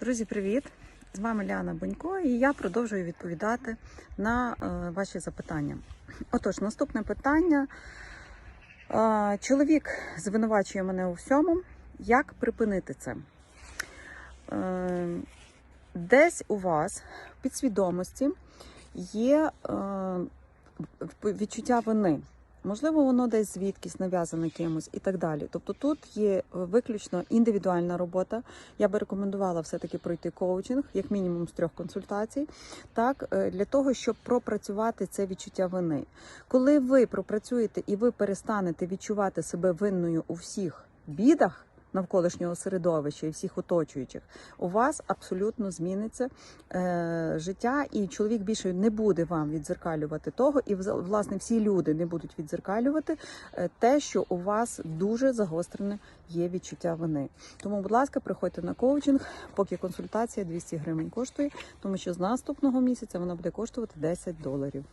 Друзі, привіт! З вами Ляна Бонько, і я продовжую відповідати на е, ваші запитання. Отож, наступне питання. Е, чоловік звинувачує мене у всьому. Як припинити це? Е, десь у вас в підсвідомості є відчуття вини. Можливо, воно десь звідкись нав'язане кимось і так далі. Тобто тут є виключно індивідуальна робота. Я би рекомендувала все-таки пройти коучинг, як мінімум з трьох консультацій, так е, для того, щоб пропрацювати це відчуття вини. Коли ви пропрацюєте і ви перестанете відчувати себе винною у всіх бідах. Навколишнього середовища і всіх оточуючих, у вас абсолютно зміниться е, життя, і чоловік більше не буде вам відзеркалювати того, і власне всі люди не будуть відзеркалювати е, те, що у вас дуже загострене є відчуття вини. Тому, будь ласка, приходьте на коучинг, поки консультація 200 гривень коштує, тому що з наступного місяця вона буде коштувати 10 доларів.